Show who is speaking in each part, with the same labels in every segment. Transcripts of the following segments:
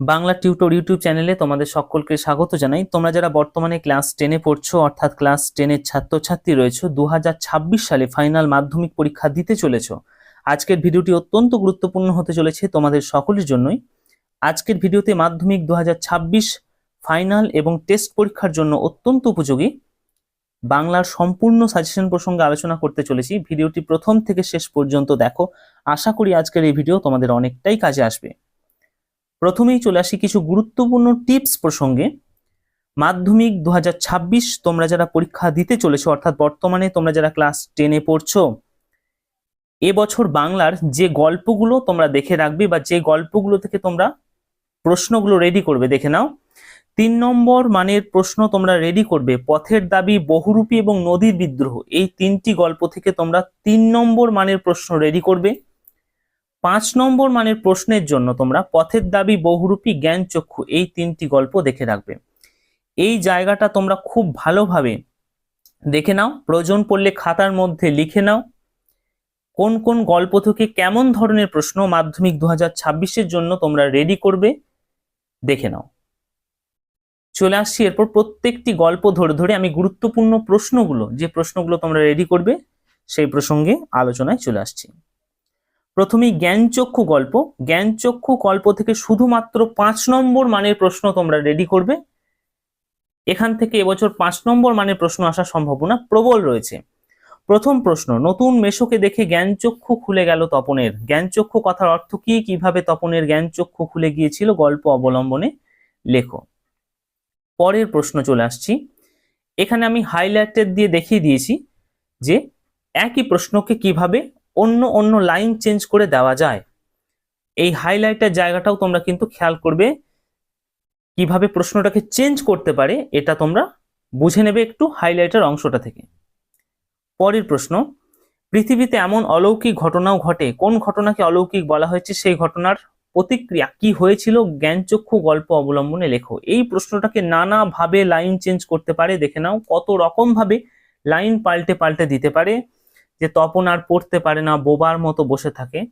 Speaker 1: Bangla tutor YouTube চ্যানেলে তোমাদের সকলকে স্বাগত জানাই। তোমরা যারা বর্তমানে ক্লাস টেনে পড়ছো, অর্থাৎ ক্লাস টেনের ছাত্রছাত্রী রয়েছে দু হাজার ছাব্বিশ সালে ফাইনাল মাধ্যমিক পরীক্ষা দিতে চলেছ। আজকের ভিডিওটি অত্যন্ত গুরুত্বপূর্ণ হতে চলেছে তোমাদের সকলের জন্যই। আজকের ভিডিওতে মাধ্যমিক দু হাজার ছাব্বিশ ফাইনাল এবং টেস্ট পরীক্ষার জন্য অত্যন্ত উপযোগী বাংলার সম্পূর্ণ সাজেশন প্রসঙ্গে আলোচনা করতে চলেছি। ভিডিওটি প্রথম থেকে শেষ পর্যন্ত দেখো। আশা করি আজকের এই ভিডিও তোমাদের অনেকটাই কাজে আসবে। প্রথমেই চলে আসি কিছু গুরুত্বপূর্ণ টিপস প্রসঙ্গে। মাধ্যমিক দু হাজার ছাব্বিশ তোমরা যারা পরীক্ষা দিতে চলেছো, অর্থাৎ বর্তমানে তোমরা যারা ক্লাস টেনে পড়ছো এবছর বাংলার যে গল্পগুলো তোমরা দেখে রাখবে বা যে গল্পগুলো থেকে তোমরা প্রশ্নগুলো রেডি করবে, দেখে নাও। তিন নম্বর মানের প্রশ্ন তোমরা রেডি করবে, পথের দাবি বহুরূপী এবং নদীর বিদ্রোহ, এই তিনটি গল্প থেকে তোমরা তিন নম্বর মানের প্রশ্ন রেডি করবে। পাঁচ নম্বর মানের প্রশ্নের জন্য তোমরা পথের দাবি বহুরূপী জ্ঞান চক্ষু এই তিনটি গল্প দেখে রাখবে। এই জায়গাটা তোমরা খুব ভালোভাবে দেখে নাও, প্রয়োজন পড়লে খাতার মধ্যে লিখে নাও। কোন কোন গল্প থেকে কেমন ধরনের প্রশ্ন মাধ্যমিক দু হাজার জন্য তোমরা রেডি করবে, দেখে নাও। চলে আসছি এরপর প্রত্যেকটি গল্প ধরে ধরে আমি গুরুত্বপূর্ণ প্রশ্নগুলো, যে প্রশ্নগুলো তোমরা রেডি করবে, সেই প্রসঙ্গে আলোচনায় চলে আসছি। প্রথমেই জ্ঞানচক্ষু গল্প। জ্ঞানচক্ষু গল্প থেকে শুধুমাত্র পাঁচ নম্বর মানের প্রশ্ন তোমরা রেডি করবে। এখান থেকে এবছর পাঁচ নম্বর মানের প্রশ্ন আসার সম্ভাবনা প্রবল রয়েছে। প্রথম প্রশ্ন, নতুন মেশোকে দেখে জ্ঞানচক্ষু খুলে গেল তপনের। জ্ঞানচক্ষু কথার অর্থ কি? কীভাবে তপনের জ্ঞানচক্ষু খুলে গিয়েছিল? গল্প অবলম্বনে লেখো। পরের প্রশ্ন চলে আসছি। এখানে আমি হাইলাইটেড দিয়ে দেখিয়ে দিয়েছি যে একই প্রশ্নকে কীভাবে অন্য অন্য লাইন চেঞ্জ করে দেওয়া যায়। এই হাইলাইটের জায়গাটাও তোমরা কিন্তু খেয়াল করবে, কীভাবে প্রশ্নটাকে চেঞ্জ করতে পারে, এটা তোমরা বুঝে নেবে একটু হাইলাইটের অংশটা থেকে। পরের প্রশ্ন, পৃথিবীতে এমন অলৌকিক ঘটনাও ঘটে, কোন ঘটনাকে অলৌকিক বলা হয়েছে, সেই ঘটনার প্রতিক্রিয়া কি হয়েছিল, জ্ঞানচক্ষু গল্প অবলম্বনে লেখো। এই প্রশ্নটাকে নানাভাবে লাইন চেঞ্জ করতে পারে, দেখে নাও কত রকম ভাবে লাইন পাল্টে পাল্টে দিতে পারে। যে তপন আর পড়তে পারে না, বোবার মতো বসে থাকে।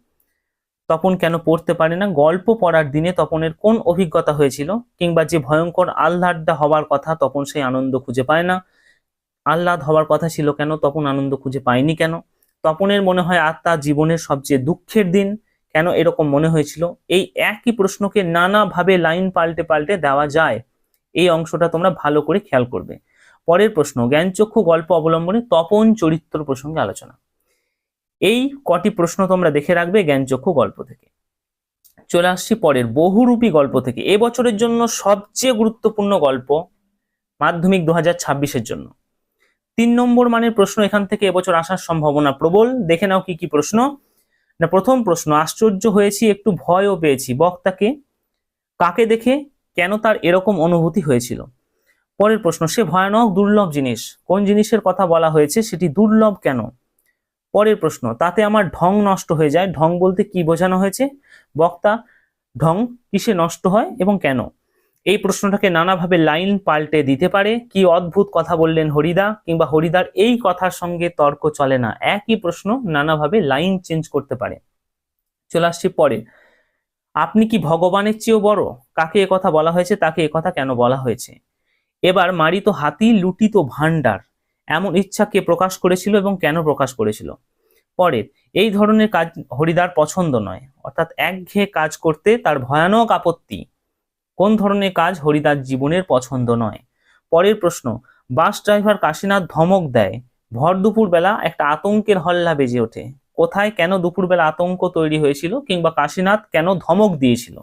Speaker 1: তপন কেন পড়তে পারে না? গল্প পড়ার দিনে তপনের কোন অভিজ্ঞতা হয়েছিল? কিংবা যে ভয়ঙ্কর আহ্লাদটা হবার কথা তপন সেই আনন্দ খুঁজে পায় না। আহ্লাদ হওয়ার কথা ছিল কেন? তপন আনন্দ খুঁজে পায়নি কেন? তপনের মনে হয় আত্মা জীবনের সবচেয়ে দুঃখের দিন। কেন এরকম মনে হয়েছিল? এই একই প্রশ্নকে নানাভাবে লাইন পাল্টে পাল্টে দেওয়া যায়। এই অংশটা তোমরা ভালো করে খেয়াল করবে। পরের প্রশ্ন, জ্ঞানচক্ষু গল্প অবলম্বনে তপন চরিত্র প্রসঙ্গে আলোচনা। এই কটি প্রশ্ন তোমরা দেখে রাখবে জ্ঞানচক্ষু গল্প থেকে। চলে আসছি পরের, বহুরূপী গল্প থেকে। এবছরের জন্য সবচেয়ে গুরুত্বপূর্ণ গল্প মাধ্যমিক দু হাজার জন্য। তিন নম্বর মানের প্রশ্ন এখান থেকে এবছর আসার সম্ভাবনা প্রবল। দেখে নাও কি কি প্রশ্ন। না, প্রথম প্রশ্ন, আশ্চর্য হয়েছি, একটু ভয়ও পেয়েছি। বক্তাকে কাকে দেখে কেন তার এরকম অনুভূতি হয়েছিল? পরের প্রশ্ন, সে ভয়ানক, দুর্লভ জিনিস। কোন জিনিসের কথা বলা হয়েছে, সেটি দুর্লভ কেন? পরের প্রশ্ন, তাতে আমার ঢং নষ্ট হয়ে যায়। ঢং বলতে কি বোঝানো হয়েছে? বক্তা, ঢং কিসে নষ্ট হয় এবং কেন? এই প্রশ্নটাকে নানাভাবে লাইন পাল্টে দিতে পারে। কি অদ্ভুত কথা বললেন হরিদা, কিংবা হরিদার এই কথার সঙ্গে তর্ক চলে না। একই প্রশ্ন নানাভাবে লাইন চেঞ্জ করতে পারে। চলে আসছি পরে। আপনি কি ভগবানের চেয়েও বড়? কাকে কথা বলা হয়েছে, তাকে কথা কেন বলা হয়েছে? এবার মারিত হাতি লুটিত ভান্ডার এমন ইচ্ছা কে প্রকাশ করেছিল এবং কেন প্রকাশ করেছিল? পরের এই ধরনের কাজ হরিদার পছন্দ নয়। অর্থাৎ একঘেয়ে কাজ করতে তার ভয়ানক আপত্তি। কোন ধরনের কাজ হরিদার জীবনের পছন্দ নয়? পরের প্রশ্ন, বাস ড্রাইভার কাশীনাথ ধমক দেয়, ভর দুপুর বেলা একটা আতঙ্কের হল্লা বেজে ওঠে। কোথায় কেন দুপুরবেলা আতঙ্ক তৈরি হয়েছিল কিংবা কাশীনাথ কেন ধমক দিয়েছিল?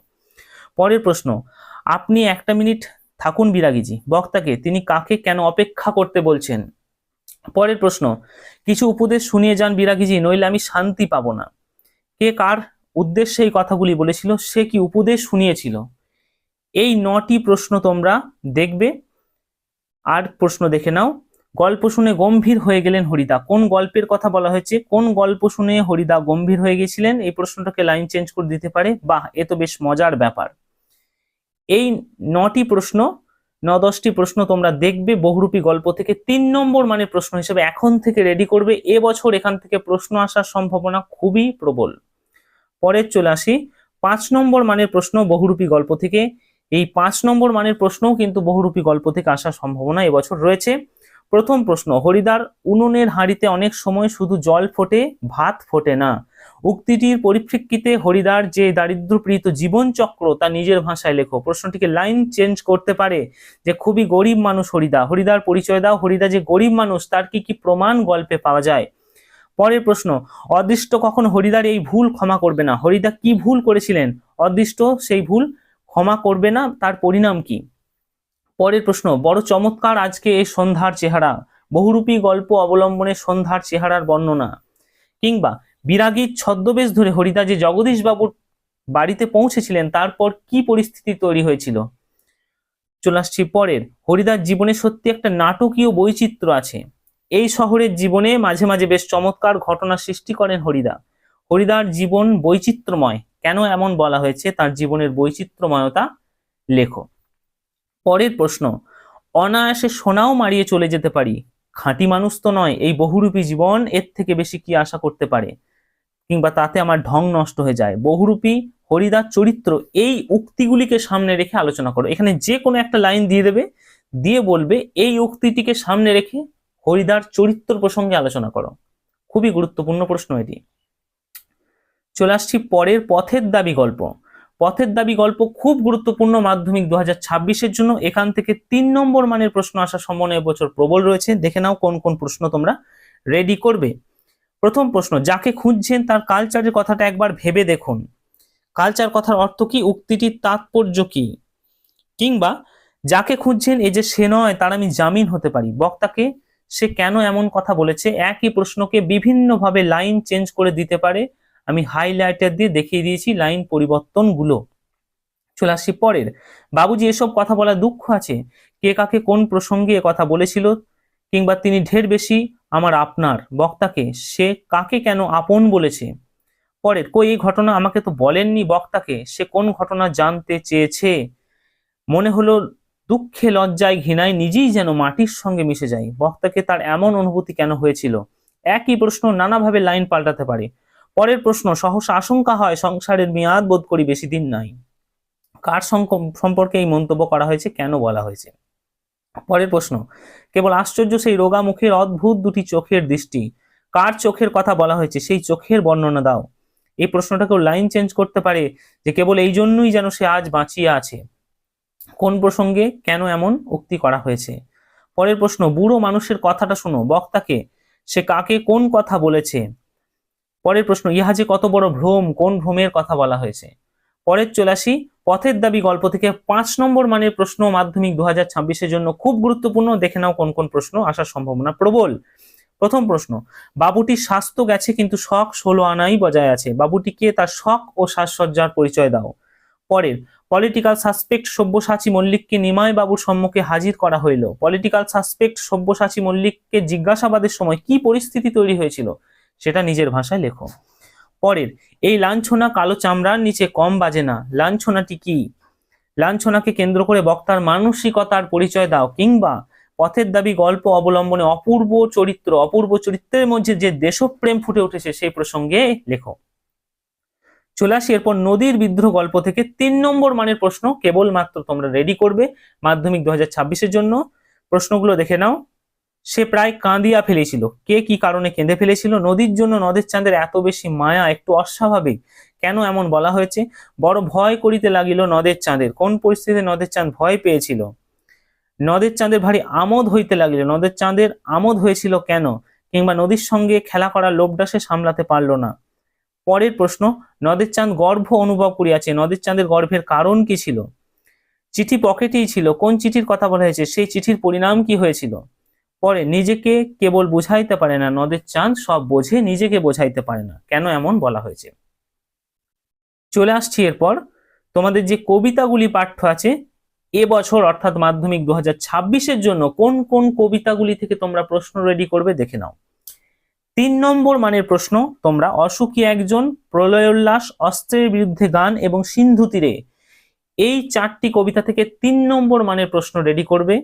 Speaker 1: পরের প্রশ্ন, আপনি একটা মিনিট থাকুন বিরাগীজি, বক্তাকে তিনি কাকে কেন অপেক্ষা করতে বলছেন? পরের প্রশ্ন, কিছু উপদেশ শুনিয়ে যান বিরাগীজি, নইলে আমি শান্তি পাবো না। কে কার উদ্দেশ্যে এই কথাগুলি বলেছিল, সে কি উপদেশ শুনিয়েছিল? এই নটি প্রশ্ন তোমরা দেখবে। আর প্রশ্ন দেখে নাও, গল্প শুনে গম্ভীর হয়ে গেলেন হরিদা। কোন গল্পের কথা বলা হয়েছে? কোন গল্প শুনে হরিদা গম্ভীর হয়ে গেছিলেন? এই প্রশ্নটাকে লাইন চেঞ্জ করে দিতে পারে। বাহ, এ তো বেশ মজার ব্যাপার। এই নটি প্রশ্ন, ন দশটি প্রশ্ন তোমরা দেখবে বহুরূপী গল্প থেকে। তিন নম্বর মানে প্রশ্ন হিসেবে এখন থেকে রেডি করবে। এবছর এখান থেকে প্রশ্ন আসার সম্ভাবনা খুবই প্রবল। পরের চলে আসি। পাঁচ নম্বর মানের প্রশ্ন বহুরূপী গল্প থেকে। এই পাঁচ নম্বর মানের প্রশ্নও কিন্তু বহুরূপী গল্প থেকে আসার সম্ভাবনা এবছর রয়েছে। প্রথম প্রশ্ন হরিদার উনুনের হাঁড়িতে অনেক সময় শুধু জল ফোটে, ভাত ফোটে না। উক্তিটির পরিপ্রেক্ষিতে হরিদার যে দারিদ্রপীড়িত জীবনচক্র তা নিজের ভাষায় লেখো। প্রশ্নটিকে লাইন চেঞ্জ করতে পারে যে খুবই গরিব মানুষ হরিদা। হরিদার পরিচয় দাও। হরিদা যে গরিব মানুষ, তার কি কি প্রমাণ গল্পে পাওয়া যায়? পরের প্রশ্ন, অদৃষ্ট কখন হরিদার এই ভুল ক্ষমা করবে না। হরিদা কি ভুল করেছিলেন? অদৃষ্ট সেই ভুল ক্ষমা করবে না, তার পরিণাম কি? পরের প্রশ্ন, বড় চমৎকার আজকে এই সন্ধ্যার চেহারা। বহুরূপী গল্প অবলম্বনে সন্ধ্যার চেহারার বর্ণনা। কিংবা বিরাগীর ছদ্মবেশ ধরে হরিদা যে জগদীশ বাবুর বাড়িতে পৌঁছেছিলেন, তারপর কি পরিস্থিতি তৈরি হয়েছিল? চলে আসছি পরের। হরিদার জীবনে সত্যি একটা নাটকীয় বৈচিত্র্য আছে। এই শহরের জীবনে মাঝে মাঝে বেশ চমৎকার ঘটনা সৃষ্টি করেন হরিদা। হরিদার জীবন বৈচিত্র্যময়। কেন এমন বলা হয়েছে? তার জীবনের বৈচিত্র্যময়তা লেখো। পরের প্রশ্ন, অনায়াসে সোনাও মারিয়ে চলে যেতে পারি। খাঁটি মানুষ তো নয়, এই বহুরূপী জীবন এর থেকে বেশি কি আশা করতে পারে? কিংবা তাতে আমার ঢং নষ্ট হয়ে যায়। বহুরূপী হরিদার চরিত্র এই উক্তিগুলিকে সামনে রেখে আলোচনা করো। এখানে যে কোনো একটা লাইন দিয়ে দেবে, দিয়ে বলবে, এই উক্তিটিকে সামনে রেখে হরিদার চরিত্র প্রসঙ্গে আলোচনা করো। খুবই গুরুত্বপূর্ণ প্রশ্ন এটি। চলে আসছি পরের পথের দাবি গল্প। পথের দাবি গল্প খুব গুরুত্বপূর্ণ মাধ্যমিক দু হাজার জন্য। এখান থেকে তিন নম্বর মানের প্রশ্ন আসার সম্ভাবনা এবছর প্রবল রয়েছে। দেখে নাও কোন কোন প্রশ্ন তোমরা রেডি করবে। প্রথম প্রশ্ন, যাকে খুঁজছেন তার কালচারের কথাটা একবার ভেবে দেখুন। কালচার কথার অর্থ কি? উক্তিটির তাৎপর্য কি? কিংবা যাকে খুঁজছেন এ যে সে নয়, তার আমি জামিন হতে পারি। বক্তাকে সে কেন এমন কথা বলেছে? একই প্রশ্নকে বিভিন্নভাবে লাইন চেঞ্জ করে দিতে পারে। আমি হাইলাইটার দিয়ে দেখিয়ে দিয়েছি লাইন পরিবর্তনগুলো। চলে আসছি পরের। বাবুজি, এসব কথা বলা দুঃখ আছে। কে কাকে কোন প্রসঙ্গে কথা বলেছিল? কিংবা তিনি ঢের বেশি আমার আপনার বক্তাকে সে কাকে কেন আপন বলেছে? পরের, কই এই ঘটনা আমাকে তো বলেননি বক্তাকে? সে কোন ঘটনা জানতে চেয়েছে? মনে হলো দুঃখে লজ্জায় ঘৃণায় নিজেই যেন মাটির সঙ্গে মিশে যায়। বক্তাকে তার এমন অনুভূতি কেন হয়েছিল? একই প্রশ্ন নানাভাবে লাইন পাল্টাতে পারে। পরের প্রশ্ন, সহসা আশঙ্কা হয় সংসারের মেয়াদ বোধ করি বেশি দিন নাই। কার সম্পর্কে এই মন্তব্য করা হয়েছে? কেন বলা হয়েছে? পরের প্রশ্ন, কেবল আশ্চর্য সেই রোগা মুখের অদ্ভুত দুটি চোখের দৃষ্টি, কার চোখের কথা বলা হয়েছে সেই চোখের বর্ণনা দাও। এই প্রশ্নটাকেও লাইন চেঞ্জ করতে পারে যে কেবল এই জন্যই যেন সে আজ বাঁচিয়ে আছে। কোন প্রসঙ্গে কেন এমন উক্তি করা হয়েছে? পরের প্রশ্ন, বুড়ো মানুষের কথাটা শোনো, বক্তাকে, সে কাকে কোন কথা বলেছে? পরের প্রশ্ন, ইহা যে কত বড় ভ্রম, কোন ভ্রমের কথা বলা হয়েছে? পরের চলে আসি। পথের দাবি গল্প থেকে পাঁচ নম্বর মানের প্রশ্ন মাধ্যমিক দু হাজার জন্য খুব গুরুত্বপূর্ণ। দেখে নাও কোন কোন প্রশ্ন, আসার সম্ভাবনা প্রবল। প্রথম প্রশ্ন, বাবুটির স্বাস্থ্য গেছে কিন্তু শখ ষোলো আনাই বজায় আছে। বাবুটিকে তার শখ ও সাজসজ্জার পরিচয় দাও। পরের পলিটিক্যাল সাসপেক্ট সব্যসাচী মল্লিককে নিমায় বাবুর সম্মুখে হাজির করা হইল। পলিটিক্যাল সাসপেক্ট সব্যসাচী মল্লিককে জিজ্ঞাসাবাদের সময় কি পরিস্থিতি তৈরি হয়েছিল, সেটা নিজের ভাষায় লেখো। পরের। এই লাঞ্ছনা কালো চামড়ার নিচে কম বাজে না। লাঞ্ছনাটি কি? লাঞ্ছনাকে কেন্দ্র করে বক্তার মানসিকতার পরিচয় দাও, কিংবা পথের দাবি, গল্প অবলম্বনে অপূর্ব চরিত্র, অপূর্ব চরিত্রের মধ্যে যে দেশপ্রেম ফুটে উঠেছে, সেই প্রসঙ্গে লেখো। চলে আসি এরপর নদীর বিদ্রোহ গল্প থেকে। তিন নম্বর মানের প্রশ্ন, কেবলমাত্র তোমরা রেডি করবে মাধ্যমিক দু হাজার জন্য। প্রশ্নগুলো দেখে নাও। সে প্রায় কাঁদিয়া ফেলেছিল। কে কি কারণে কেঁদে ফেলেছিল? নদীর জন্য নদের চাঁদের এত বেশি মায়া একটু অস্বাভাবিক। কেন এমন বলা হয়েছে? বড় ভয় করিতে লাগিল নদের চাঁদের। কোন পরিস্থিতিতে নদের চাঁদ ভয় পেয়েছিল? নদের চাঁদের ভারী আমোদ হইতে লাগিল। নদের চাঁদের আমোদ হয়েছিল কেন? কিংবা নদীর সঙ্গে খেলা করার লোভটা সে সামলাতে পারল না? পরের প্রশ্ন, নদের চাঁদ গর্ভ অনুভব করিয়াছে। নদের চাঁদের গর্ভের কারণ কি ছিল? চিঠি পকেটেই ছিল। কোন চিঠির কথা বলা হয়েছে? সেই চিঠির পরিণাম কি হয়েছিল? পরে নিজেকে কেবল বুঝাইতে পারে না, নদের চাঁদ সব বোঝে, নিজেকে বোঝাইতে পারে না। কেন এমন বলা হয়েছে? চলে আসছি এরপর। তোমাদের যে কবিতাগুলি পাঠ্য আছে এবছর অর্থাৎ মাধ্যমিক দু হাজার জন্য কোন কোন কবিতাগুলি থেকে তোমরা প্রশ্ন রেডি করবে দেখে নাও। তিন নম্বর মানের প্রশ্ন, তোমরা অসুখী একজন, প্রলয়োল্লাস, অস্ত্রের বিরুদ্ধে গান এবং সিন্ধু তীরে, এই চারটি কবিতা থেকে তিন নম্বর মানের প্রশ্ন রেডি করবে।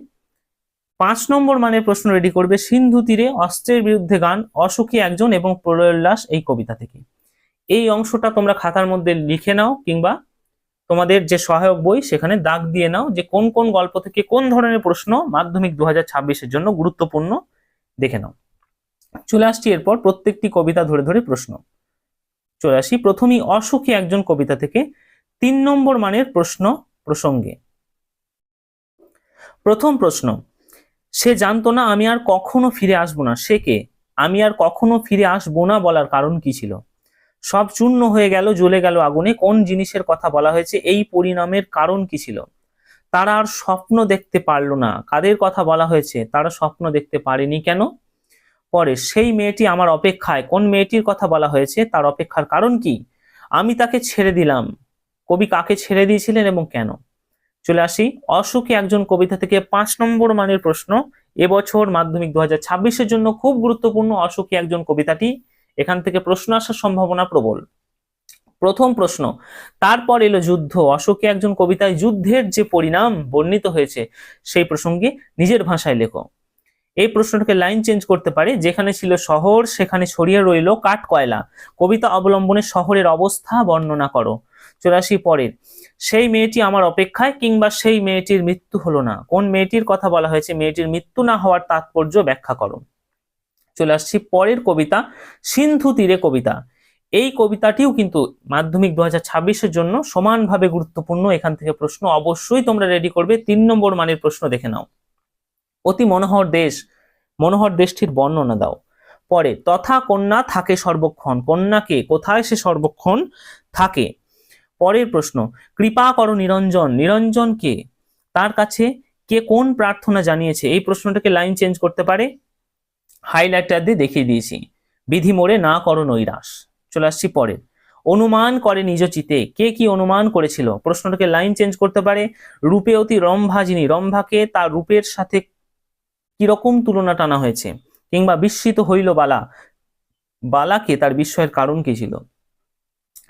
Speaker 1: পাঁচ নম্বর মানের প্রশ্ন রেডি করবে সিন্ধু তীরে অস্ত্রের বিরুদ্ধে গান অসুখী একজন এবং প্রলয়োল্লাস এই কবিতা থেকে। এই অংশটা তোমরা খাতার মধ্যে লিখে নাও কিংবা তোমাদের যে সহায়ক বই সেখানে দাগ দিয়ে নাও যে কোন কোন গল্প থেকে কোন ধরনের প্রশ্ন মাধ্যমিক দু হাজার জন্য গুরুত্বপূর্ণ দেখে নাও। চলে আসছি এরপর প্রত্যেকটি কবিতা ধরে ধরে প্রশ্ন। চলে আসি প্রথমেই অসুখী একজন কবিতা থেকে তিন নম্বর মানের প্রশ্ন প্রসঙ্গে। প্রথম প্রশ্ন সে জানতো না আমি আর কখনো ফিরে আসব না। সে কে? আমি আর কখনো ফিরে আসব না বলার কারণ কি ছিল? সব চূর্ণ হয়ে গেল, জ্বলে গেল আগুনে। কোন জিনিসের কথা বলা হয়েছে, এই পরিণামের কারণ কি ছিল? তারা আর স্বপ্ন দেখতে পারল না। কাদের কথা বলা হয়েছে? তারা স্বপ্ন দেখতে পারেনি কেন? পরে, সেই মেয়েটি আমার অপেক্ষায়। কোন মেয়েটির কথা বলা হয়েছে, তার অপেক্ষার কারণ কি? আমি তাকে ছেড়ে দিলাম। কবি কাকে ছেড়ে দিয়েছিলেন এবং কেন? চলে আসি। অসুখী একজন কবিতা থেকে পাঁচ নম্বর মানের প্রশ্ন। এবছর মাধ্যমিক দু হাজার জন্য খুব গুরুত্বপূর্ণ অসুখী একজন কবিতাটি। এখান থেকে প্রশ্ন আসার সম্ভাবনা প্রবল। প্রথম প্রশ্ন, তারপর এলো যুদ্ধ। অশোকে একজন কবিতায় যুদ্ধের যে পরিণাম বর্ণিত হয়েছে, সেই প্রসঙ্গে নিজের ভাষায় লেখো। এই প্রশ্নটাকে লাইন চেঞ্জ করতে পারে। যেখানে ছিল শহর, সেখানে ছড়িয়ে রইল কাঠ কয়লা কবিতা অবলম্বনে শহরের অবস্থা বর্ণনা করো। চলে আসি পরের। সেই মেয়েটি আমার অপেক্ষায় কিংবা সেই মেয়েটির মৃত্যু হলো না। কোন মেয়েটির কথা বলা হয়েছে? মেয়েটির মৃত্যু না হওয়ার তাৎপর্য ব্যাখ্যা করো। চলে আসছি পরের কবিতা, সিন্ধু তীরে কবিতা। এই কবিতাটিও কিন্তু মাধ্যমিক দু হাজার জন্য সমানভাবে গুরুত্বপূর্ণ। এখান থেকে প্রশ্ন অবশ্যই তোমরা রেডি করবে। তিন নম্বর মানের প্রশ্ন দেখে নাও। অতি মনোহর দেশ, মনোহর দেশটির বর্ণনা দাও। পরে, তথা কন্যা থাকে সর্বক্ষণ। কন্যাকে কোথায় সে সর্বক্ষণ থাকে? পরের প্রশ্ন, কৃপা করো নিরঞ্জন। নিরঞ্জন কে? তার কাছে কে কোন প্রার্থনা জানিয়েছে? এই প্রশ্নটাকে লাইন চেঞ্জ করতে পারে। হাইলাইটার দিয়ে দেখিয়ে দিয়েছি। বিধি মোড়ে না করো নৈরাস চলে আসছি পরে অনুমান করে নিজ চিতে। কে কি অনুমান করেছিল? প্রশ্নটাকে লাইন চেঞ্জ করতে পারে। রূপে অতি রম্ভা যিনি রম্ভাকে তার রূপের সাথে কীরকম তুলনা টানা হয়েছে? কিংবা বিস্মিত হইল বালা? বালাকে তার বিস্ময়ের কারণ কি ছিল?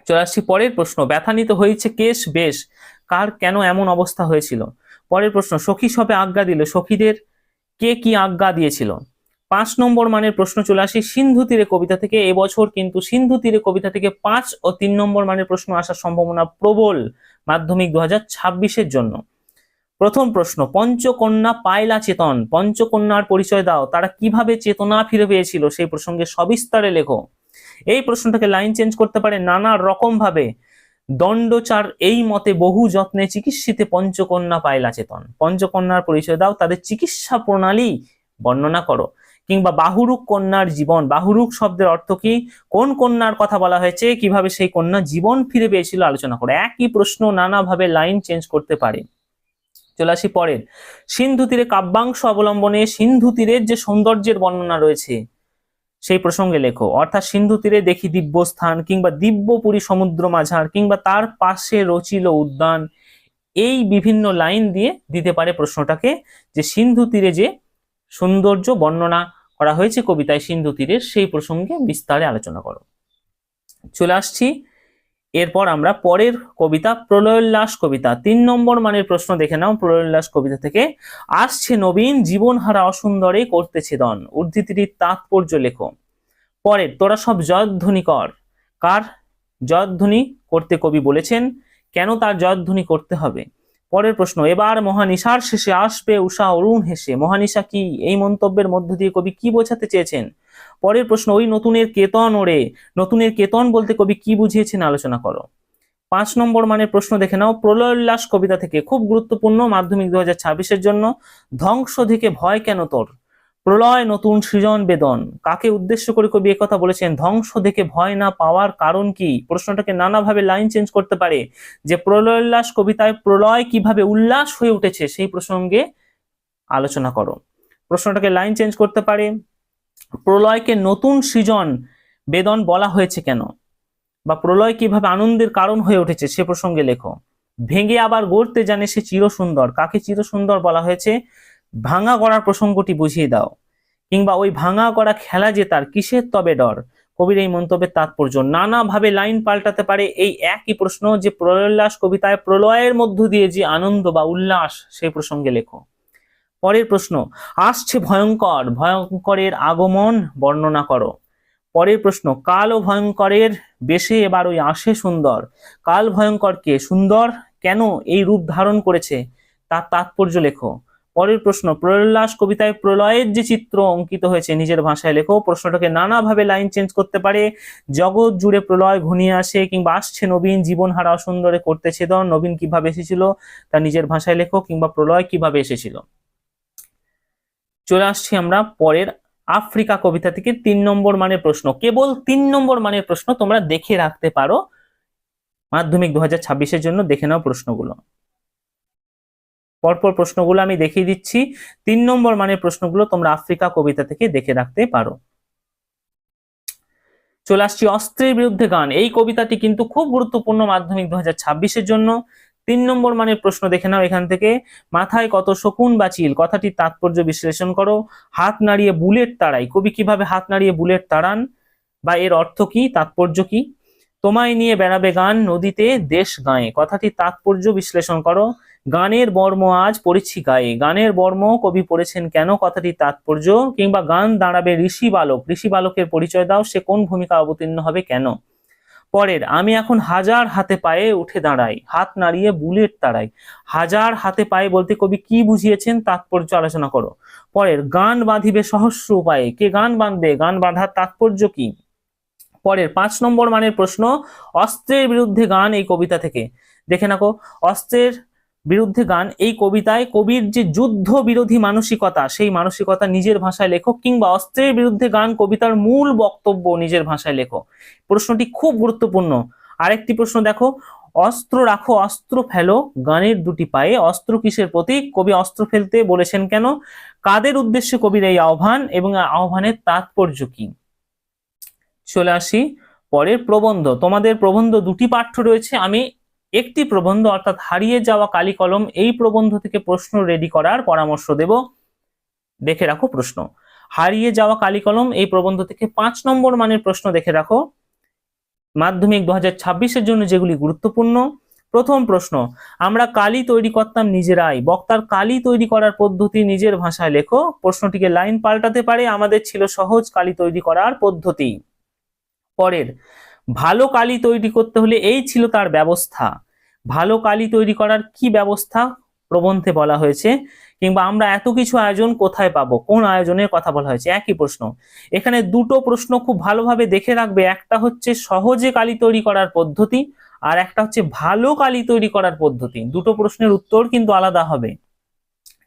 Speaker 1: চলে আসছি পরের প্রশ্ন। ব্যথানিত হয়েছে কেশ, বেশ। কার কেন এমন অবস্থা হয়েছিল? পরের প্রশ্ন, সখী সবে আজ্ঞা দিল, সখীদের কে কি আজ্ঞা দিয়েছিল? পাঁচ নম্বর মানের প্রশ্ন চলে আসি, সিন্ধু তীরে কবিতা থেকে। এবছর কিন্তু সিন্ধু তীরে কবিতা থেকে পাঁচ ও তিন নম্বর মানের প্রশ্ন আসার সম্ভাবনা প্রবল মাধ্যমিক দু হাজার জন্য। প্রথম প্রশ্ন, পঞ্চকন্যা পায়লা চেতন, পঞ্চকন্যার পরিচয় দাও। তারা কীভাবে চেতনা ফিরে পেয়েছিল সেই প্রসঙ্গে সবিস্তারে লেখো। এই প্রশ্নটাকে লাইন চেঞ্জ করতে পারে নানা রকম ভাবে। দণ্ডচার এই মতে বহু যত্নে চিকিৎসিতে পঞ্চকন্যা পায়লা চেতন পঞ্চকন্যার পরিচয় দাও, তাদের চিকিৎসা প্রণালী বর্ণনা করো। কিংবা বাহুরুক কন্যার জীবন বাহুরুক শব্দের অর্থ কি? কোন কন্যার কথা বলা হয়েছে? কীভাবে সেই কন্যা জীবন ফিরে পেয়েছিল? আলোচনা করো। একই প্রশ্ন নানাভাবে লাইন চেঞ্জ করতে পারে। চলে আসি পরের। সিন্ধু তীরে কাব্যাংশ অবলম্বনে সিন্ধু তীরের যে সৌন্দর্যের বর্ণনা রয়েছে সেই প্রসঙ্গে লেখো, অর্থাৎ সিন্ধু তীরে দেখি দিব্য স্থান কিংবা দিব্যপুরী সমুদ্র মাঝার কিংবা তার পাশে রচিল উদ্যান। এই বিভিন্ন লাইন দিয়ে দিতে পারে প্রশ্নটাকে যে সিন্ধু তীরে যে সৌন্দর্য বর্ণনা করা হয়েছে কবিতায় সিন্ধু তীরের, সেই প্রসঙ্গে বিস্তারে আলোচনা করো। চলে আসছি এরপর আমরা পরের কবিতা প্রলয়োল্লাস কবিতা। তিন নম্বর মানের প্রশ্ন দেখে নাও। প্রলয়োল্লাস কবিতা থেকে, আসছে নবীন জীবনহারা অসুন্দরে করতেছে দন উদ্ধৃতিটির তাৎপর্য লেখো। পরের, তোরা সব জয়ধ্বনি কর। কার জয়ধ্বনি করতে কবি বলেছেন? কেন তার জয়ধ্বনি করতে হবে? পরের প্রশ্ন, এবার মহানিশার শেষে আসবে উষা অরুণ হেসে। মহানিশা কি এই মন্তব্যের মধ্য দিয়ে কবি কি বোঝাতে চেয়েছেন? পরের প্রশ্ন, ওই নতুনের কেতন ওরে। নতুনের কেতন বলতে কবি কি বুঝিয়েছেন আলোচনা করো। পাঁচ নম্বর মানের প্রশ্ন দেখে নাও। প্রলয়োল্লাস কবিতা থেকে খুব গুরুত্বপূর্ণ মাধ্যমিক দু হাজার জন্য ধ্বংস থেকে ভয় কেন তোর? প্রলয় নতুন সৃজন বেদন। কাকে উদ্দেশ্য করে কবি একথা বলেছেন? ধ্বংস দেখে ভয় না পাওয়ার কারণ কি? প্রশ্নটাকে নানাভাবে লাইন চেঞ্জ করতে পারে। যে প্রলয়োল্লাস কবিতায় প্রলয় কীভাবে উল্লাস হয়ে উঠেছে, সেই প্রসঙ্গে আলোচনা করো। প্রশ্নটাকে লাইন চেঞ্জ করতে পারে। প্রলয়কে নতুন সৃজন বেদন বলা হয়েছে কেন? বা প্রলয় কীভাবে আনন্দের কারণ হয়ে উঠেছে সে প্রসঙ্গে লেখো। ভেঙে আবার গড়তে জানে সে চিরসুন্দর। কাকে চিরসুন্দর বলা হয়েছে? ভাঙা গড়ার প্রসঙ্গটি বুঝিয়ে দাও। কিংবা ওই ভাঙা গড়া খেলা যে তার কিসের তবে ডর? কবির এই মন্তব্যের তাৎপর্য। নানাভাবে লাইন পাল্টাতে পারে এই একই প্রশ্ন যে প্রলয়োল্লাস কবিতায় প্রলয়ের মধ্য দিয়ে যে আনন্দ বা উল্লাস সেই প্রসঙ্গে লেখো। পরের প্রশ্ন, আসছে ভয়ঙ্কর, ভয়ঙ্করের আগমন বর্ণনা করো। পরের প্রশ্ন, কাল ও ভয়ঙ্করের বেশে এবার ওই আসে সুন্দর। কাল ভয়ঙ্কর কে সুন্দর কেন এই রূপ ধারণ করেছে তার তাৎপর্য লেখো। পরের প্রশ্ন প্রলয়াস কবিতায় প্রলয়ের যে চিত্র অঙ্কিত হয়েছে, নিজের ভাষায় লেখো। প্রশ্নটাকে নানাভাবে লাইন চেঞ্জ করতে পারে। জগৎ জুড়ে প্রলয় ঘনিয়ে আসে কিংবা আসছে নবীন জীবন হারা অসুন্দরে করতে ছেদন। নবীন কীভাবে এসেছিল, তা নিজের ভাষায় লেখো কিংবা প্রলয় কীভাবে এসেছিল। চলে আসছি আমরা পরের আফ্রিকা কবিতা থেকে তিন নম্বর মানের প্রশ্ন। কেবল তিন নম্বর মানের প্রশ্ন তোমরা দেখে রাখতে পারো। মাধ্যমিক দু হাজার জন্য দেখে নাও প্রশ্নগুলো। পরপর প্রশ্নগুলো আমি দেখিয়ে দিচ্ছি। তিন নম্বর মানের প্রশ্নগুলো তোমরা আফ্রিকা কবিতা থেকে দেখে রাখতে পারো। চলে আসছি অস্ত্রের বিরুদ্ধে গান। এই কবিতাটি কিন্তু খুব গুরুত্বপূর্ণ মাধ্যমিক দু হাজার জন্য। তিন নম্বর মানের প্রশ্ন দেখে নাও এখান থেকে। মাথায় কত শকুন বা চিল? কথাটির তাৎপর্য বিশ্লেষণ করো। হাত নাড়িয়ে বুলেট তাড়াই। কবি কীভাবে হাত নাড়িয়ে বুলেট তাড়ান? বা এর অর্থ কি? তাৎপর্য কি? তোমায় নিয়ে বেড়াবে গান নদীতে দেশ গায়ে। কথাটির তাৎপর্য বিশ্লেষণ করো। গানের বর্ম আজ পড়েছি গায়ে। গানের বর্ম কবি পড়েছেন কেন? কথাটির তাৎপর্য। কিংবা গান দাঁড়াবে ঋষি বালক। ঋষি বালকের পরিচয় দাও। সে কোন ভূমিকা অবতীর্ণ হবে কেন? পরের, আমি এখন হাজার হাতে পায়ে উঠে দাঁড়াই, হাত নাড়িয়ে বুলেট তাড়াই। হাজার হাতে পায়ে বলতে কবি কি বুঝিয়েছেন তাৎপর্য আলোচনা করো। পরের, গান বাঁধিবে সহস্র উপায়ে, কে গান বাঁধবে, গান বাঁধার তাৎপর্য কি? পরের, পাঁচ নম্বর মানের প্রশ্ন, অস্ত্রের বিরুদ্ধে গান এই কবিতা থেকে। দেখে নাকো, অস্ত্রের বিরুদ্ধে গান, এই কবিতায় কবির যে যুদ্ধ বিরোধী মানসিকতা, সেই মানসিকতা নিজের ভাষায় লেখো কিংবা অস্ত্রের বিরুদ্ধে গান, কবিতার মূল বক্তব্য নিজের ভাষায় লেখো। প্রশ্নটি খুব গুরুত্বপূর্ণ। আরেকটি প্রশ্ন দেখো, অস্ত্র রাখো, অস্ত্র ফেলো, গানের দুটি পায়ে, অস্ত্র কিসের প্রতীক? কবি অস্ত্র ফেলতে বলেছেন কেন? কাদের উদ্দেশ্যে কবির এই আহ্বান এবং আহ্বানের তাৎপর্য কি? চলে আসি পরের প্রবন্ধ। তোমাদের প্রবন্ধ দুটি পাঠ্য রয়েছে, আমি একটি প্রবন্ধ, অর্থাৎ হারিয়ে যাওয়া কালি কলম, এই প্রবন্ধ থেকে প্রশ্ন রেডি করার পরামর্শ দেব। দেখে রাখো প্রশ্ন। হারিয়ে যাওয়া কালি কলম, এই প্রবন্ধ থেকে পাঁচ নম্বর মানের প্রশ্ন দেখে রাখো। মাধ্যমিক দু হাজার ছাব্বিশের জন্য যেগুলি গুরুত্বপূর্ণ, প্রথম প্রশ্ন, আমরা কালি তৈরি করতাম নিজেরাই, বক্তার কালি তৈরি করার পদ্ধতি নিজের ভাষায় লেখো। প্রশ্নটিকে লাইন পাল্টাতে পারে, আমাদের ছিল সহজ কালি তৈরি করার পদ্ধতি। পরের, ভালো কালি তৈরি করতে হলে এই ছিল তার ব্যবস্থা। ভালো কালি তৈরি করার কি ব্যবস্থা প্রবন্ধে বলা হয়েছে? কিংবা আমরা এত কিছু আয়োজন কোথায় পাবো? কোন আয়োজনের কথা বলা হয়েছে? একই প্রশ্ন। এখানে দুটো প্রশ্ন খুব ভালোভাবে দেখে রাখবে। একটা হচ্ছে সহজে কালি তৈরি করার পদ্ধতি আর একটা হচ্ছে ভালো কালি তৈরি করার পদ্ধতি। দুটো প্রশ্নের উত্তর কিন্তু আলাদা হবে।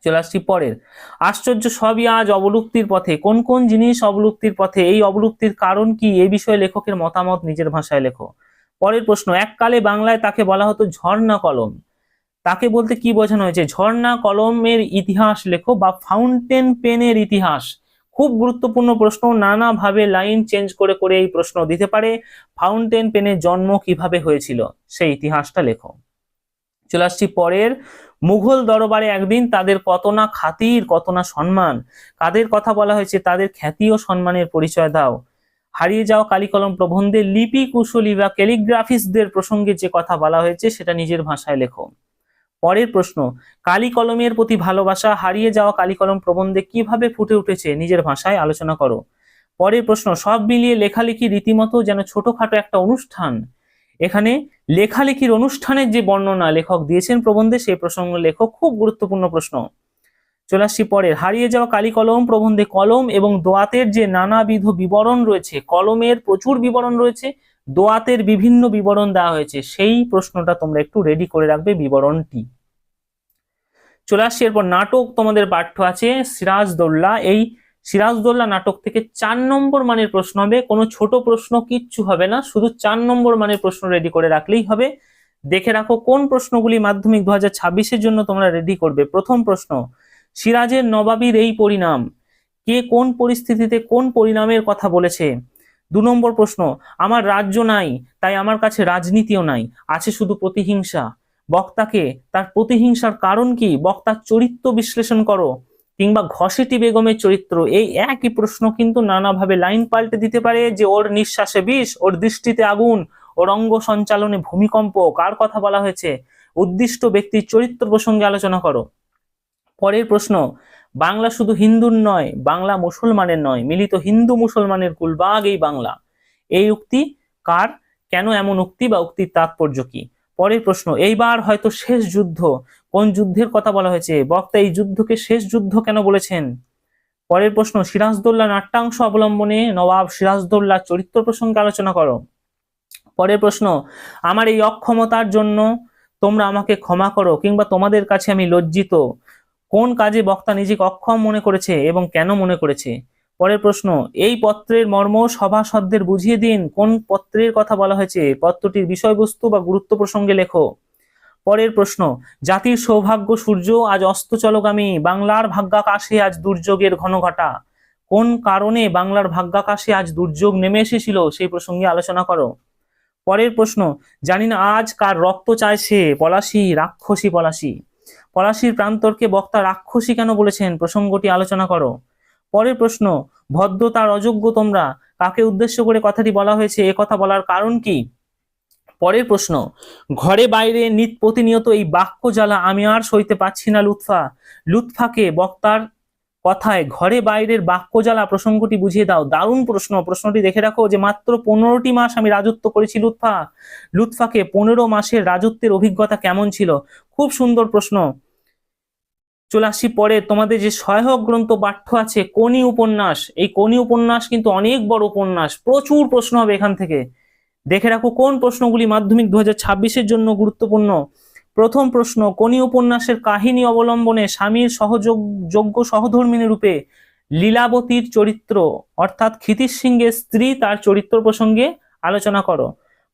Speaker 1: চলে আসছি পরের। আশ্চর্য সবই আজ অবলুপ্তির পথে। কোন কোন জিনিস অবলুপ্তির পথে? এই অবলুপ্তির কারণ কি? এই বিষয়ে লেখকের মতামত নিজের ভাষায় লেখো। পরের প্রশ্ন, এককালে বাংলায় তাকে বলা হতো ঝর্ণা কলম। তাকে বলতে কি বোঝানো হয়েছে? ঝর্ণা কলমের ইতিহাস লেখো বা ফাউন্টেন পেনের ইতিহাস। খুব গুরুত্বপূর্ণ প্রশ্ন, নানাভাবে লাইন চেঞ্জ করে করে এই প্রশ্ন দিতে পারে। ফাউন্টেন পেনের জন্ম কীভাবে হয়েছিল? সেই ইতিহাসটা লেখো। চলে আসছি পরের। মুঘল দরবারে একদিন তাদের কত না খাতির, কত না সম্মান। কাদের কথা বলা হয়েছে? তাদের খ্যাতি ও সম্মানের পরিচয় দাও। হারিয়ে যাওয়া কালিকলম প্রবন্ধে লিপি, কুশলী বা ক্যালিগ্রাফিস্টদের প্রসঙ্গে যে কথা বলা হয়েছে, সেটা নিজের ভাষায় লেখো। পরের প্রশ্ন কালি কলমের প্রতি ভালোবাসা হারিয়ে যাওয়া কালিকলম প্রবন্ধে কীভাবে ফুটে উঠেছে, নিজের ভাষায় আলোচনা করো। পরের প্রশ্ন, সব মিলিয়ে লেখালেখি রীতিমতো যেন ছোটখাটো একটা অনুষ্ঠান। এখানে লেখালেখির অনুষ্ঠানের যে বর্ণনা লেখক দিয়েছেন প্রবন্ধে, সেই প্রসঙ্গ লেখক খুব গুরুত্বপূর্ণ প্রশ্ন। চলে আসছি হারিয়ে যাওয়া কালি কলম, প্রবন্ধে কলম এবং দোয়াতের যে নানাবিধ বিবরণ রয়েছে, কলমের প্রচুর বিবরণ রয়েছে, দোয়াতের বিভিন্ন বিবরণ দেওয়া হয়েছে, সেই প্রশ্নটা তোমরা একটু রেডি করে রাখবে বিবরণটি। চলে আসছি, এরপর নাটক তোমাদের পাঠ্য আছে, সিরাজদৌল্লা। এই সিরাজদৌল্লা নাটক থেকে চার নম্বর মানের প্রশ্ন হবে, কোনো ছোট প্রশ্ন কিচ্ছু হবে না, শুধু চার নম্বর মানের প্রশ্ন রেডি করে রাখলেই হবে। দেখে রাখো কোন প্রশ্নগুলি মাধ্যমিক দু হাজার জন্য তোমরা রেডি করবে। প্রথম প্রশ্ন সিরাজের নবাবীর এই পরিণাম। কে কোন পরিস্থিতিতে কোন পরিণামের কথা বলেছে? দু নম্বর প্রশ্ন, আমার রাজ্য নাই, তাই আমার কাছে রাজনীতিও নাই, আছে শুধু প্রতিহিংসা। বক্তাকে, তার প্রতিহিংসার কারণ কি? বক্তার চরিত্র বিশ্লেষণ করো, কিংবা ঘসেটি বেগমের চরিত্র, এই একই প্রশ্ন কিন্তু নানাভাবে লাইন পাল্টে দিতে পারে যে, ওর নিঃশ্বাসে বিষ, ওর দৃষ্টিতে আগুন, ওর অঙ্গ সঞ্চালনে ভূমিকম্প, কার কথা বলা হয়েছে? উদ্দিষ্ট ব্যক্তির চরিত্র প্রসঙ্গে আলোচনা করো। পরের প্রশ্ন, বাংলা শুধু হিন্দুর নয়, বাংলা মুসলমানের নয়, মিলিত হিন্দু মুসলমানের কুলবাগ এই বাংলা। এই উক্তি কার? কেন এমন উক্তি বা উক্তির তাৎপর্য কি? পরের প্রশ্ন, এইবার হয়তো শেষ যুদ্ধ, কোন যুদ্ধের কথা বলা হয়েছে? বক্তা, এই যুদ্ধকে শেষ যুদ্ধ কেন বলেছেন? পরের প্রশ্ন সিরাজদৌল্লা নাট্যাংশ অবলম্বনে নবাব সিরাজদৌল্লার চরিত্র প্রসঙ্গে আলোচনা করো। পরের প্রশ্ন, আমার এই অক্ষমতার জন্য তোমরা আমাকে ক্ষমা করো কিংবা তোমাদের কাছে আমি লজ্জিত। কোন কাজে বক্তা নিজেকে অক্ষম মনে করেছে এবং কেন মনে করেছে? পরের প্রশ্ন, এই পত্রের মর্ম সভাসদদের বুঝিয়ে দিন। কোন পত্রের কথা বলা হয়েছে? পত্রটির বিষয়বস্তু বা গুরুত্ব প্রসঙ্গে লেখো। পরের প্রশ্ন, জাতির সৌভাগ্য সূর্য আজ অস্তচলগামী বাংলার ভাগ্যাকাশে আজ দুর্যোগের ঘন ঘটা কোন কারণে বাংলার ভাগ্যাকাশে আজ দুর্যোগ নেমে এসেছিল সেই প্রসঙ্গে আলোচনা করো। পরের প্রশ্ন, জানি না আজ কার রক্ত চাইছে পলাশি, রাক্ষসী পলাশি। পলাশির প্রান্তরকে বক্তা রাক্ষসী কেন বলেছেন? প্রসঙ্গটি আলোচনা করো। পরের প্রশ্ন ভদ্রতার অযোগ্য তোমরা, কাকে উদ্দেশ্য করে কথাটি বলা হয়েছে, এ কথা বলার কারণ কি? পরের প্রশ্ন, ঘরে বাইরে নিত প্রতিনিয়ত এই বাক্য জ্বালা আমি আর সইতে পাচ্ছি না লুৎফা। লুৎফাকে বক্তার কথায় ঘরে বাইরের বাক্য জ্বালা প্রসঙ্গটি বুঝিয়ে দাও। দারুণ প্রশ্ন। প্রশ্নটি দেখে রাখো যে মাত্র পনেরোটি মাস আমি রাজত্ব করেছি লুৎফা। লুৎফাকে পনেরো মাসের রাজত্বের অভিজ্ঞতা কেমন ছিল? খুব সুন্দর প্রশ্ন। চলে আসছি পরে। তোমাদের যে সহায়ক গ্রন্থ পাঠ্য আছে কোনি উপন্যাস। এই কোনি উপন্যাস কিন্তু অনেক বড় উপন্যাস। প্রচুর প্রশ্ন হবে এখান থেকে। দেখে রাখো কোন প্রশ্নগুলি মাধ্যমিক দু হাজার জন্য গুরুত্বপূর্ণ? প্রথম প্রশ্ন কোনি উপন্যাসের কাহিনী অবলম্বনে স্বামীর সহযোগ, যোগ্য সহধর্মিনী রূপে লীলাবতীর চরিত্র, অর্থাৎ ক্ষিতিশ সিংহের স্ত্রী তার চরিত্র প্রসঙ্গে আলোচনা করো।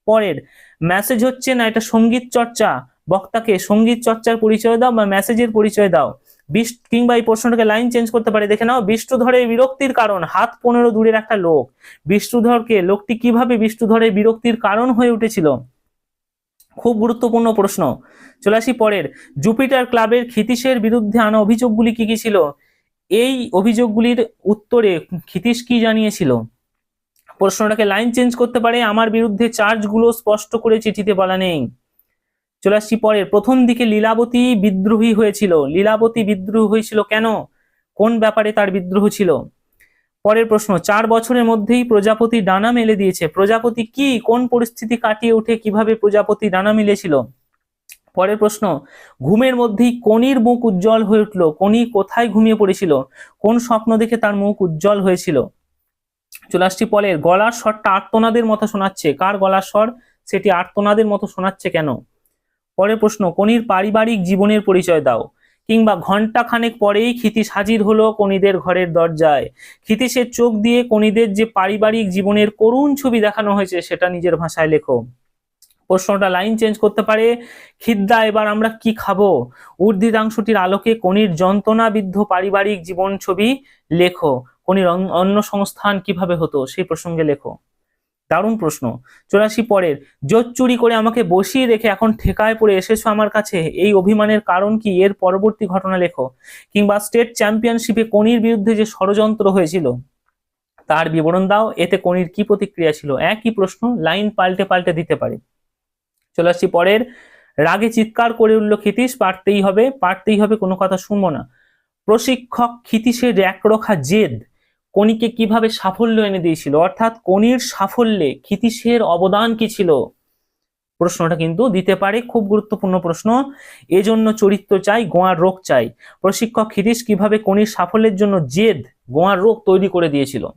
Speaker 1: পরের মেসেজ হচ্ছে না, এটা সংগীত চর্চা। বক্তাকে সংগীত চর্চার পরিচয় দাও বা মেসেজের পরিচয় দাও। বিশ, কিংবা এই প্রশ্নটাকে লাইন চেঞ্জ করতে পারে, দেখে নাও। বিষ্ণুধরের বিরক্তির কারণ, হাত পনেরো দূরের একটা লোক। বিষ্ণুধরকে, লোকটি কীভাবে বিষ্ণুধরের বিরক্তির কারণ হয়ে উঠেছিল? খুব গুরুত্বপূর্ণ প্রশ্ন। চলে আসি পরের। জুপিটার ক্লাবের ক্ষিতীশের বিরুদ্ধে আনা অভিযোগগুলি কি কি ছিল? এই অভিযোগগুলির উত্তরে ক্ষিতীশ কি জানিয়েছিল? প্রশ্নটাকে লাইন চেঞ্জ করতে পারে, আমার বিরুদ্ধে চার্জগুলো স্পষ্ট করে চিঠিতে বলা নেই। চলে আসছি পরের। প্রথম দিকে লীলাবতী বিদ্রোহী হয়েছিল। লীলাবতী বিদ্রোহ হয়েছিল কেন? কোন ব্যাপারে তার বিদ্রোহ ছিল? পরের প্রশ্ন, চার বছরের মধ্যেই প্রজাপতি ডানা মেলে দিয়েছে। প্রজাপতি কি? কোন পরিস্থিতি কাটিয়ে উঠে কীভাবে প্রজাপতি ডানা মিলেছিল? পরের প্রশ্ন, ঘুমের মধ্যেই কনির মুখ উজ্জ্বল হয়ে উঠল। কনি কোথায় ঘুমিয়ে পড়েছিল? কোন স্বপ্ন দেখে তার মুখ উজ্জ্বল হয়েছিল? চলে আসছি পরের, গলার স্বরটা আর্তনাদের মতো শোনাচ্ছে। কার গলার স্বর? সেটি আর্তনাদের মতো শোনাচ্ছে কেন? পরের প্রশ্ন কনির পারিবারিক জীবনের পরিচয় দাও। কিংবা ঘণ্টা খানেক পরেই ক্ষিতিশ হাজির হলো কনিদের ঘরের দরজায়। ক্ষিতিশের চোখ দিয়ে কনিদের যে পারিবারিক জীবনের করুণ ছবি দেখানো হয়েছে, সেটা নিজের ভাষায় লেখো। প্রশ্নটা লাইন চেঞ্জ করতে পারে, খিদ্দা, এবার আমরা কি খাব? ঊর্ধ্বিদাংশটির আলোকে কনির যন্ত্রণাবিদ্ধ পারিবারিক জীবন ছবি লেখো। কনির অন্য সংস্থান কীভাবে হতো, সেই প্রসঙ্গে লেখো। দারুণ প্রশ্ন। চলে পরের। জোর চুরি করে আমাকে বসিয়ে রেখে এখন ঠেকায় পড়ে এসেছ আমার কাছে। এই অভিমানের কারণ কি? এর পরবর্তী ঘটনা লেখো। কিংবা স্টেট চ্যাম্পিয়নশিপে কনির বিরুদ্ধে যে ষড়যন্ত্র হয়েছিল, তার বিবরণ দাও। এতে কনির কি প্রতিক্রিয়া ছিল? একই প্রশ্ন, লাইন পাল্টে পাল্টে দিতে পারে। চলে পরের। রাগে চিৎকার করে উঠল ক্ষিতীশ, পারতেই হবে পারতেই হবে, কোনো কথা শুনব না। প্রশিক্ষক ক্ষিতীশের একরোখা জেদ। কনিকে কীভাবে সাফল্য এনে দিয়েছিল? অর্থাৎ কনির সাফল্যে ক্ষিতীশের অবদান কি ছিল? প্রশ্নটা কিন্তু দিতে পারে, খুব গুরুত্বপূর্ণ প্রশ্ন। এজন্য চরিত্র চাই, গোয়ার রোগ চাই। প্রশিক্ষক ক্ষিতীশ কীভাবে কনির সাফল্যের জন্য জেদ, গোয়ার রোগ তৈরি করে দিয়েছিল?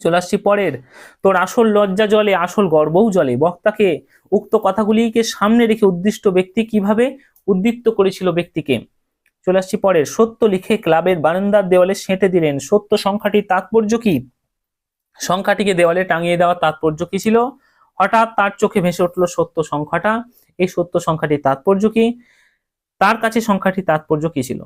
Speaker 1: চলে আসছি পরের। তোর আসল লজ্জা জলে, আসল গর্বও জলে। বক্তাকে উক্ত কথাগুলিকে সামনে রেখে উদ্দিষ্ট ব্যক্তি কীভাবে উদ্দীপ্ত করেছিল ব্যক্তিকে? চলে আসছি পরের। সত্য লিখে ক্লাবের বারান্দার দেওয়ালে সেঁটে দিলেন। সত্য সংখ্যাটির তাৎপর্য কি? সংখ্যাটিকে দেওয়ালে টাঙিয়ে দেওয়ার তাৎপর্য কি ছিল? হঠাৎ তার চোখে ভেসে উঠল সত্য সংখ্যাটা। এই সত্য সংখ্যাটির তাৎপর্য কি? তার কাছে সংখ্যাটির তাৎপর্য কি ছিল?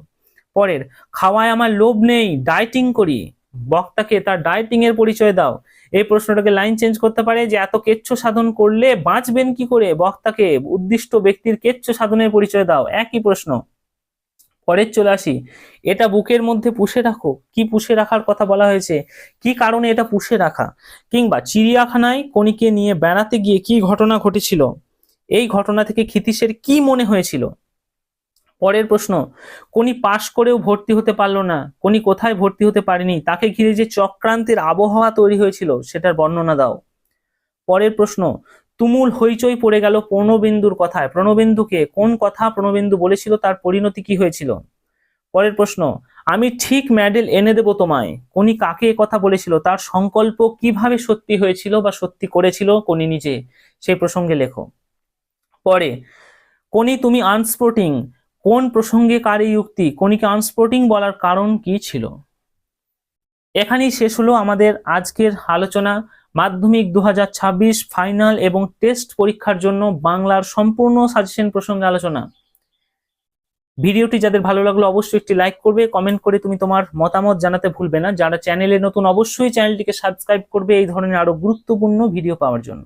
Speaker 1: পরের, খাওয়ায় আমার লোভ নেই, ডায়েটিং করি। বক্তাকে তার ডায়েটিং এর পরিচয় দাও। এই প্রশ্নটাকে লাইন চেঞ্জ করতে পারে যে, এত কেচ্ছ সাধন করলে বাঁচবেন কি করে? বক্তাকে, উদ্দিষ্ট ব্যক্তির কেচ্ছ সাধনের পরিচয় দাও। একই প্রশ্ন। পরের চলে আসি। এটা বুকের মধ্যে পুষে রাখো। কি পুষে রাখার কথা বলা হয়েছে? কি কারণে এটা পুষে রাখা? কিংবা চিড়িয়াখানায় কণিকে নিয়ে বেড়াতে গিয়ে কি ঘটনা ঘটেছিল? এই ঘটনা থেকে ক্ষিতীশের কি মনে হয়েছিল? পরের প্রশ্ন কোনি পাশ করেও ভর্তি হতে পারল না। কোনি কোথায় ভর্তি হতে পারেনি? তাকে ঘিরে যে চক্রান্তের আবহাওয়া তৈরি হয়েছিল, সেটার বর্ণনা দাও। পরের প্রশ্ন তুমুল হইচই পড়ে গেল প্রণবেন্দুর কথায়। প্রণবেন্দুকে কোন কথা প্রণবেন্দু বলেছিল, তার পরিণতি কি হয়েছিল? পরের প্রশ্ন, আমি ঠিক মেডেল এনে দেব তোমায়। কোনি কাকে কথা বলেছিল? তার সংকল্প কীভাবে সত্যি হয়েছিল বা সত্যি করেছিল, কোনি নিজে সেই প্রসঙ্গে লেখো। পরে, কোনি তুমি আনস্পোর্টিং, কোন প্রসঙ্গে কার এই যুক্তি কোনিকে আনস্পোর্টিং বলার কারণ কি ছিল? এখানেই শেষ হলো আমাদের আজকের আলোচনা। মাধ্যমিক দু হাজার ছাব্বিশ ফাইনাল এবং টেস্ট পরীক্ষার জন্য বাংলার সম্পূর্ণ সাজেশন প্রসঙ্গে আলোচনা। ভিডিওটি যাদের ভালো লাগল অবশ্যই একটি লাইক করবে কমেন্ট করে তুমি তোমার মতামত জানাতে ভুলবে না। যারা চ্যানেলে নতুন অবশ্যই চ্যানেলটিকে সাবস্ক্রাইব করবে, এই ধরনের আরও গুরুত্বপূর্ণ ভিডিও পাওয়ার জন্য।